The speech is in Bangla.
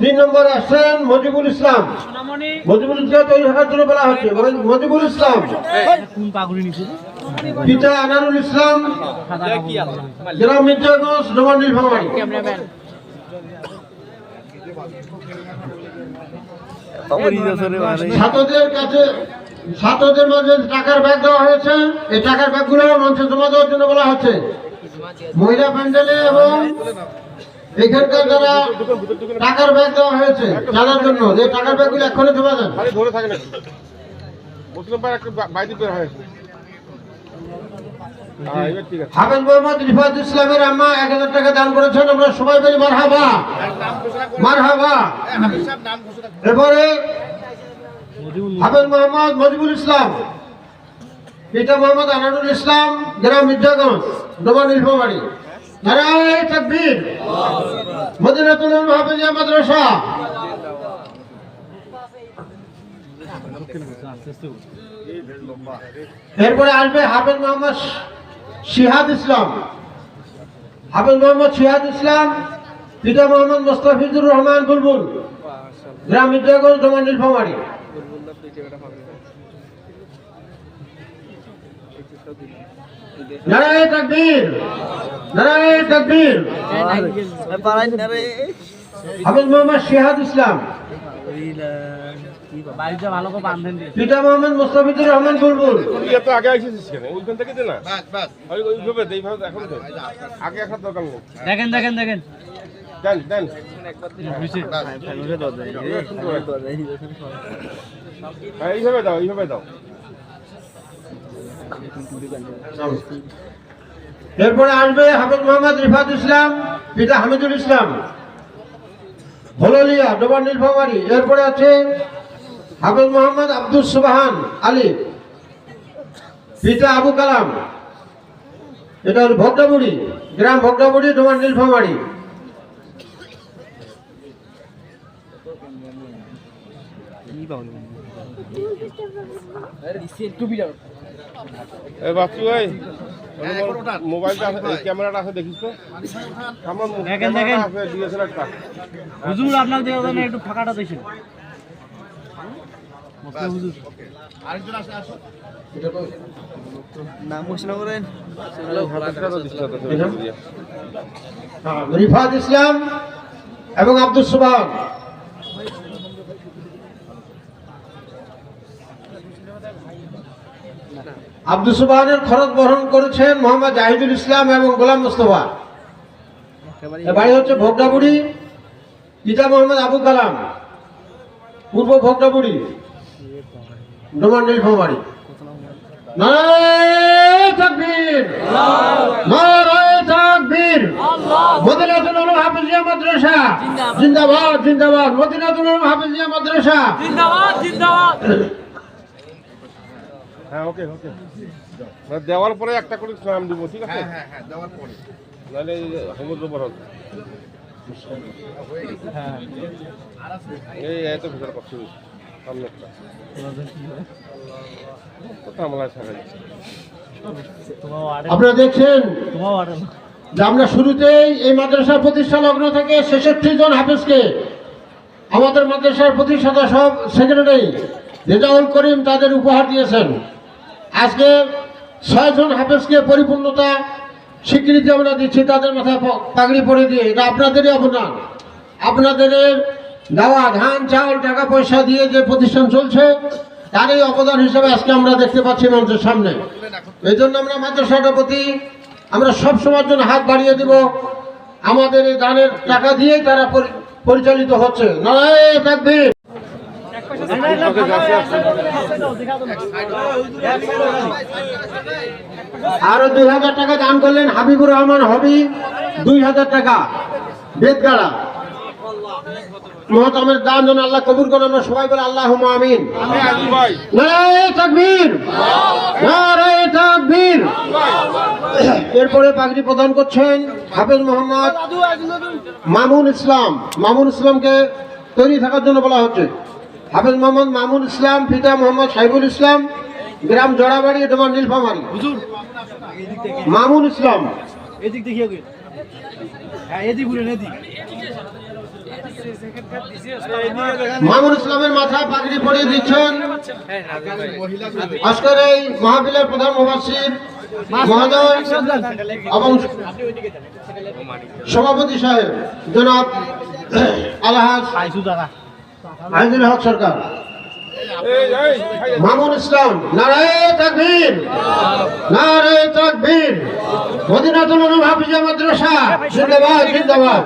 তিন নম্বর আসছেন মজিবুল ইসলাম। মজিবুল ইসলাম তৈরি থাকার জন্য বলা হচ্ছে। মজিবুল ইসলাম। কোন পাগড়ি নিছে পিতা আনারুল ইসলাম। গ্রাম মির্জাগঞ্জ নীলফামারী ছাত্রদের কাছে ছাত্রদের মাঝে টাকার ব্যাগ দেওয়া হয়েছে এই টাকার ব্যাগগুলো মঞ্চে জমা দেওয়ার জন্য বলা হচ্ছে। মহিলা প্যান্ডেলে এবং এখানকার যারা টাকার ব্যাগ দেওয়া হয়েছে জানার জন্য যে টাকার ব্যাগগুলো এক্ষুনি জমা দেন। ধরে থাকে না হাফেজ মোহাম্মদ রিফাত ইসলামের আম্মা এক হাজার টাকা দান করেছেন। আমরা সবাই বলি মারহাবা। মারহাবা। এরপরে হাফেজ মোহাম্মদ মজিবুল ইসলাম পিতা মোহাম্মদ আনারুল ইসলাম গ্রাম মির্জাগঞ্জ ডোমা নীলফামারী। নারায় তাকবীর। মদিনাতুল মাদ্রাসা। এরপরে আসবে হাফেজ মোহাম্মদ শিহাদ ইসলাম। হাফেজ মোহাম্মদ শিহাদ ইসলাম, পিতা মোহাম্মদ মোস্তাফিজুর রহমান বুলবুল। গ্রাম মির্জাগঞ্জ ডোমা নীলফামারী নারায় তাকবীর নারায় তাকবীর। হাফেজ মোহাম্মদ শিহাদ ইসলাম। পিতা মোহাম্মদ মোস্তাফিজুর রহমান বুলবুল। তুই এত আগে আইসিস কেন ওইখান থেকে দে না? ওই ওইভাবে দে এইভাবে এখন দে আগে আসার দরকার নেই। দেখেন দেখেন দেখেন। দেন দেন। হ্যাঁ এইভাবে দাও এইভাবে দাও। এরপরে আসবে হাফেজ মোহাম্মদ রিফাত ইসলাম, পিতা হামিদুল ইসলাম। হললিয়া ডোবার নীলফামারী। এরপরে আছে হাফেজ মোহাম্মদ আব্দুল সুবাহান আলী, পিতা আবু কালাম। এটা হল ভদ্রাবুড়ি গ্রাম ভদ্রাবুড়ি ডোবার নীলফামারী। বাচ্চু মোবাইলটা আছে ক্যামেরাটা আছে দেখিস তো আমার দেখেন, ক্যামেরাটা দেখেন। ডিএসএলআরটা হুজুর আপনার দেওয়া একটু ফাঁকাটা দিয়েছেন হুজুর হ্যাঁ, রিফাত ইসলাম এবং আব্দুল সুবাহান আব্দুল সুবাহানের খরচ বহন করেছেন মোহাম্মদ জাহিদুল ইসলাম এবং গোলাম মোস্তফা। বাড়ি হচ্ছে ভোগডাবুড়ি পিতা মোহাম্মদ আবু কালাম, পূর্ব ভোগডাবুড়ি ডোমান নীলফামারী। নারায় তাকবীর হাফিজিয়া মাদ্রাসা, জিন্দাবাদ জিন্দাবাদ। মদিনাতুল উলুম হাফিজিয়া মাদ্রাসা। হ্যাঁ ওকে ওকে। দেওয়ার পরে একটা করে নাম দিব ঠিক আছে? হ্যাঁ হ্যাঁ দেওয়ার পরে। নাহলে সমুদ্র এই এত ভিতরে আপনারা দেখছেন? যে আমরা শুরুতেই এই মাদ্রাসার প্রতিষ্ঠা লগ্ন থেকে ছেষট্টি জন হাফেজকে আমাদের মাদ্রাসার প্রতিষ্ঠাতা সব সেক্রেটারি রেজাউল করিম তাদের উপহার দিয়েছেন। আজকে ছয়জন হাফেজকে পরিপূর্ণতা স্বীকৃতি আমরা দিচ্ছি, তাদের মাথায় পাগড়ি পরে দিয়ে। এটা আপনাদেরই অবদান। আপনাদের দেওয়া ধান, চাল, টাকা পয়সা দিয়ে যে প্রতিষ্ঠান চলছে, তারই অবদান হিসেবে আজকে আমরা দেখতে পাচ্ছি মানুষের সামনে। এই জন্য আমরা মাদ্রাসাটার প্রতি আমরা সব সময়ের জন্য হাত বাড়িয়ে দিব। আমাদের এই দানের টাকা দিয়েই তারা পরিচালিত হচ্ছে। নয় থাকবে আরও দুই হাজার টাকা দান করলেন হাবিবুর রহমান হবি, দুই হাজার টাকা বেদগাড়া মহতামের দান যেন আল্লাহ কবুল করেন সবাই বলে আল্লাহ আমিন। এরপরে পাগড়ি প্রদান করছেন হাফেজ মোহাম্মদ মামুন ইসলাম। মামুন ইসলামকে তৈরি থাকার জন্য বলা হচ্ছে। হাফেজ মোহাম্মদ মামুন ইসলাম পিতা মোহাম্মদ সাইবুল ইসলাম গ্রাম জড়াবাড়ি তোমার নীলফামারি। মামুন ইসলাম। এদিক দেখিয়ে গে হ্যাঁ মামুন ইসলামের মাথায় পাগড়ি পরিয়ে দিচ্ছেন। আজকের এই মহাবিলের প্রধান মুবাসির মহোদয় এবং সভাপতি সাহেব জনাব আলহাজ আইজুল হক সরকার। মামুন ইসলাম নারায় তাকবীর নারায় তাকবীর। মাদ্রাসা জিন্দাবাদ জিন্দাবাদ।